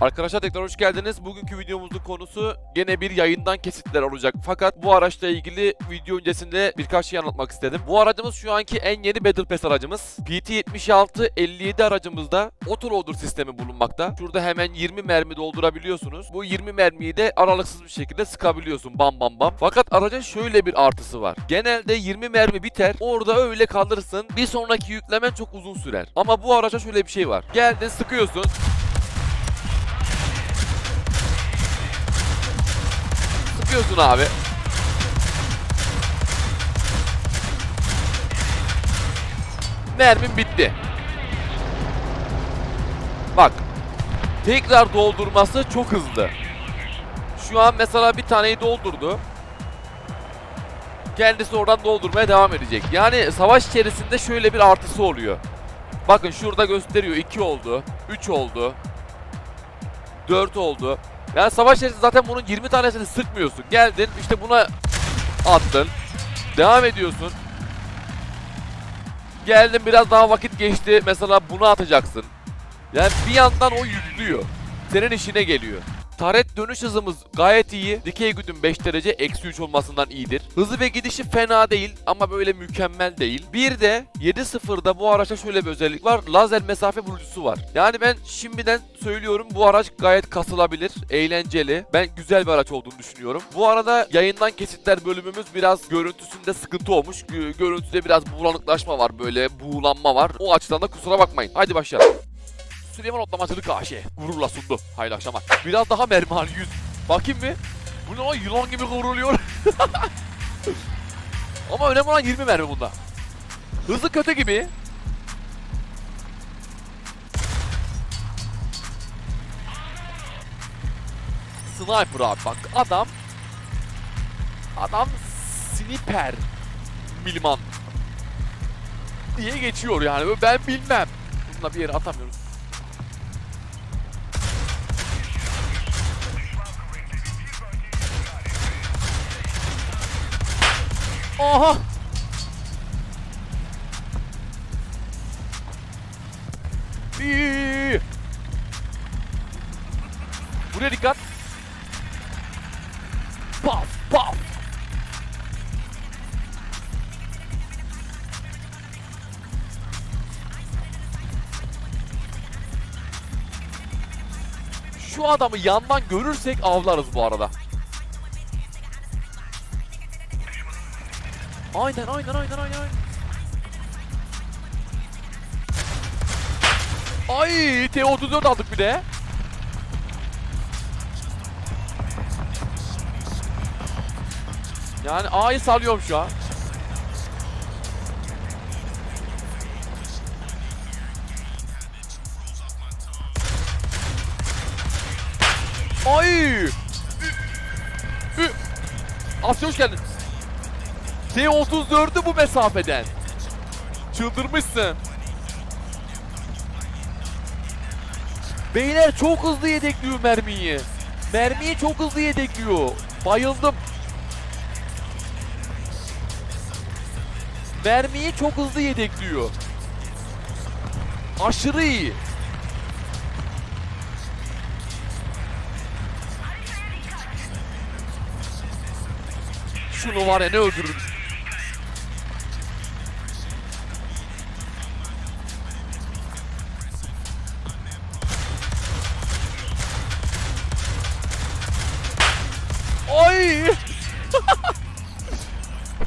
Arkadaşlar tekrar hoş geldiniz. Bugünkü videomuzun konusu gene bir yayından kesitler olacak. Fakat bu araçla ilgili video öncesinde birkaç şey anlatmak istedim. Bu aracımız şu anki en yeni Battle Pass aracımız. PT76 57 aracımızda autoloader sistemi bulunmakta. Şurada hemen 20 mermi doldurabiliyorsunuz. Bu 20 mermiyi de aralıksız bir şekilde sıkabiliyorsun bam bam bam. Fakat aracın şöyle bir artısı var. Genelde 20 mermi biter. Orada öyle kalırsın. Bir sonraki yüklemen çok uzun sürer. Ama bu araca şöyle bir şey var. Geldin sıkıyorsun. Sıkıyorsun abi. Mermin bitti. Bak. Tekrar doldurması çok hızlı. Şu an mesela bir taneyi doldurdu. Kendisi oradan doldurmaya devam edecek. Yani savaş içerisinde şöyle bir artısı oluyor. Bakın şurada gösteriyor 2 oldu, 3 oldu, 4 oldu. Yani savaş içerisinde zaten bunun 20 tanesini sıkmıyorsun. Geldin işte buna attın. Devam ediyorsun. Geldin biraz daha vakit geçti. Mesela bunu atacaksın. Yani bir yandan o yüklüyor. Senin işine geliyor. Taret dönüş hızımız gayet iyi. Dikey güdüm 5 derece eksi 3 olmasından iyidir. Hızı ve gidişi fena değil ama böyle mükemmel değil. Bir de 7.0'da bu araçta şöyle bir özellik var. Lazer mesafe vurucusu var. Yani ben şimdiden söylüyorum bu araç gayet kasılabilir, eğlenceli. Ben güzel bir araç olduğunu düşünüyorum. Bu arada yayından kesitler bölümümüz biraz görüntüsünde sıkıntı olmuş. Gö- Görüntüde biraz bulanıklaşma var böyle buğulanma var. O açıdan da kusura bakmayın. Haydi başlayalım. Süleyman Otlamacılık AŞ gururla sundu. Hayırlı akşamlar. Biraz daha mermi 100. Bakayım bir. Bu ne lan yılan gibi kıvrılıyor. Ama önemli olan 20 mermi bunda. Hızı kötü gibi. Sniper abi bak adam adam sniper milman diye geçiyor yani ben bilmem. Bununla bir yere atamıyoruz. Aha! İyi. Buraya dikkat. Paf paf. Şu adamı yandan görürsek avlarız bu arada. Aynen aynen aynen aynen. Ay T34 aldık bir de. Yani A'yı salıyorum şu an. Ay! Asya hoş geldin. T34'ü bu mesafeden. Çıldırmışsın. Beyler çok hızlı yedekliyor mermiyi. Mermiyi çok hızlı yedekliyor. Bayıldım. Mermiyi çok hızlı yedekliyor. Aşırı iyi. Şunu var ya ne öldürürüz.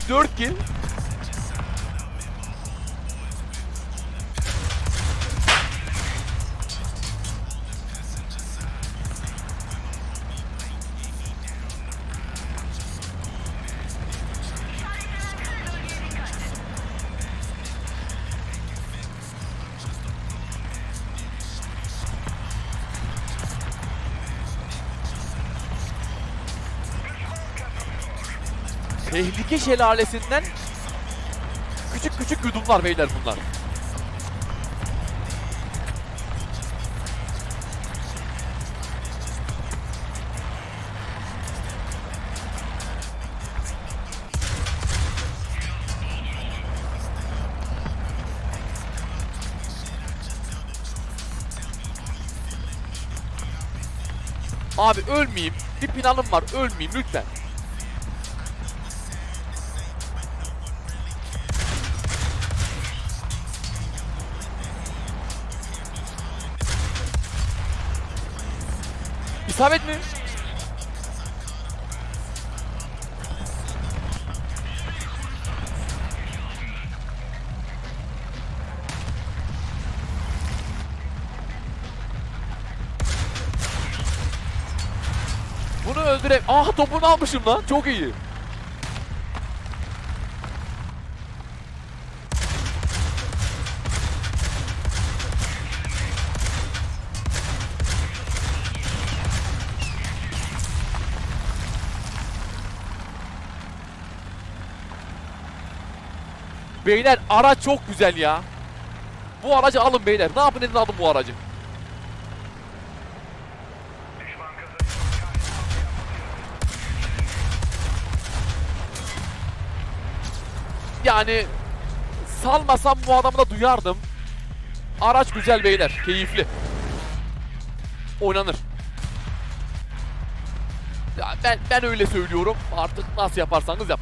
4 kill. Tehlike şelalesinden küçük küçük yudumlar beyler bunlar. Abi ölmeyeyim. Bir planım var. Ölmeyeyim lütfen. İsabet mi? Bunu öldüre... Ah topunu almışım lan. Çok iyi. Beyler araç çok güzel ya. Bu aracı alın beyler. Ne yapın edin alın bu aracı. Yani salmasam bu adamı da duyardım. Araç güzel beyler. Keyifli. Oynanır. Ya ben ben öyle söylüyorum. Artık nasıl yaparsanız yap.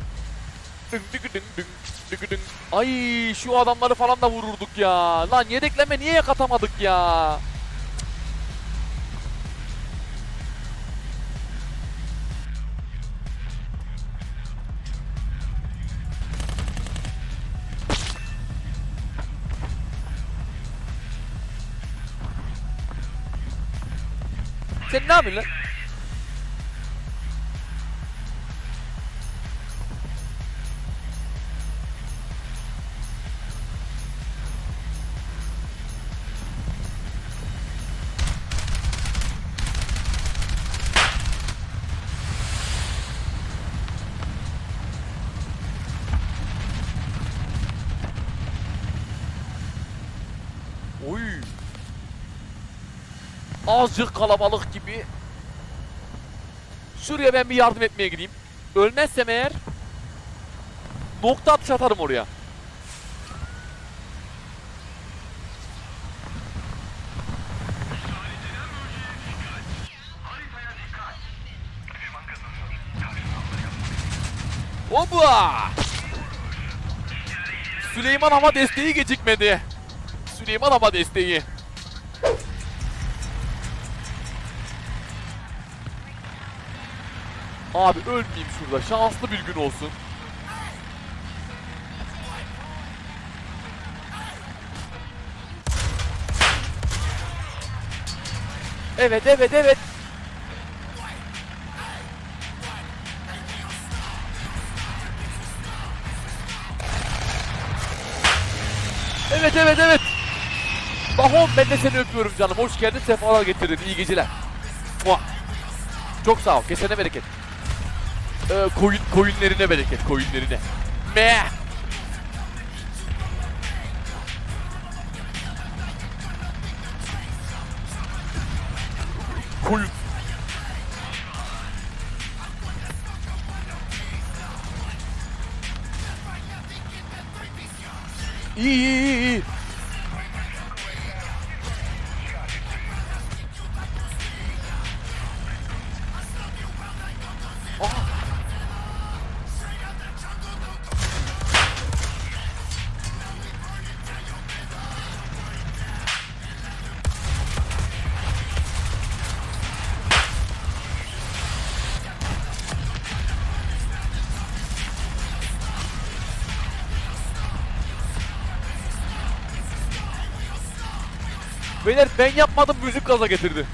Ding ding ding ding ding. Ay şu adamları falan da vururduk ya. Lan yedekleme niye yakatamadık ya? Sen ne yapıyorsun lan? Azıcık kalabalık gibi. Şuraya ben bir yardım etmeye gideyim. Ölmezsem eğer nokta atış atarım oraya. Oba! Süleyman hava desteği gecikmedi. Süleyman hava desteği. Abi ölmeyeyim şurada. Şanslı bir gün olsun. Evet evet evet. Evet evet evet. Bahom ben de seni öpüyorum canım. Hoş geldin. Sefalar getirdin. İyi geceler. Çok sağ ol. Kesene bereket. Ee, koyun, koyunlerine bereket. Koyunlerine. Me. Koyun. İyi iyi iyi Beyler ben yapmadım müzik gaza getirdi.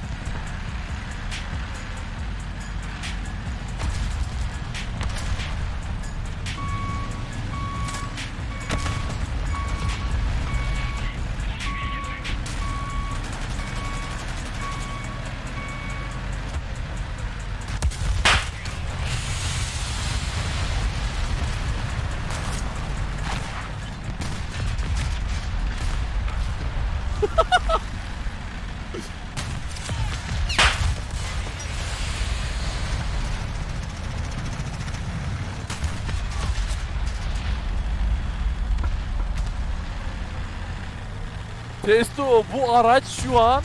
Testo bu araç şu an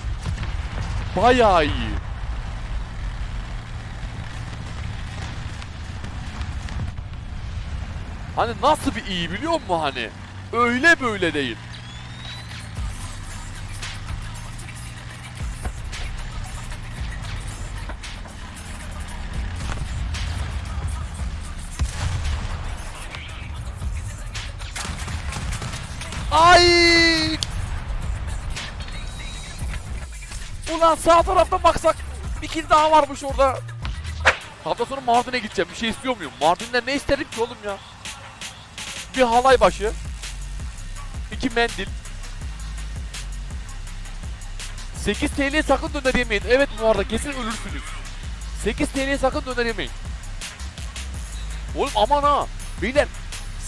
bayağı iyi. Hani nasıl bir iyi biliyor musun hani? Öyle böyle değil. Ulan sağ tarafta baksak bir kill daha varmış orada. Hafta sonu Mardin'e gideceğim. Bir şey istiyor muyum? Mardin'den ne isterim ki oğlum ya? Bir halay başı. iki mendil. 8 TL'ye sakın döner yemeyin. Evet bu arada kesin ölürsünüz. 8 TL'ye sakın döner yemeyin. Oğlum aman ha. Beyler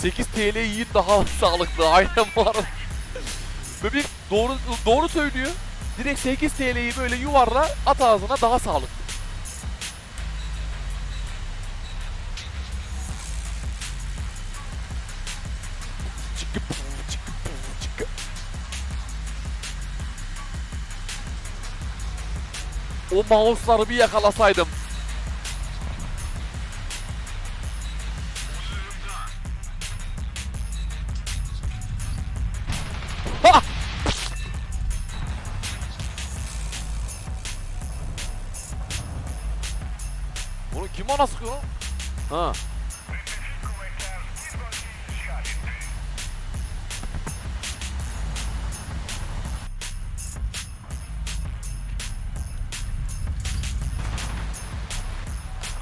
8 TL yiyin daha sağlıklı. Aynen bu arada. Bebek doğru doğru söylüyor. Direkt 8 TL'yi böyle yuvarla at ağzına daha sağlıklı. O mouse'ları bir yakalasaydım. Ona sıkıyor lan? Ha.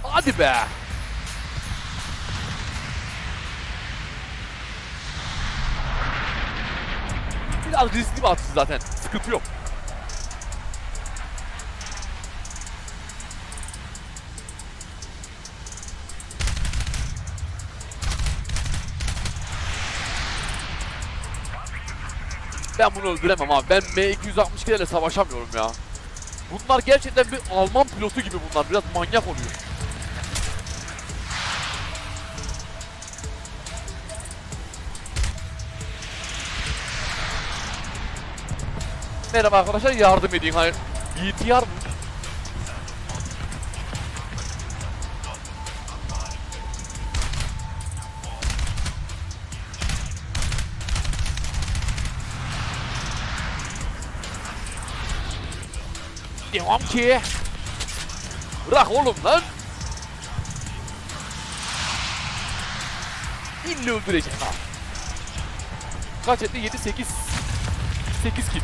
Hadi be. Biraz riskli bir atış zaten. Sıkıntı yok. Ben bunu öldüremem abi. Ben M262'lerle savaşamıyorum ya. Bunlar gerçekten bir Alman pilotu gibi bunlar. Biraz manyak oluyor. Merhaba arkadaşlar yardım edeyim. Hayır. İhtiyar Devam ki. Bırak oğlum lan. İlle öldürecek ha. Kaç etti? 7 8 8 kill.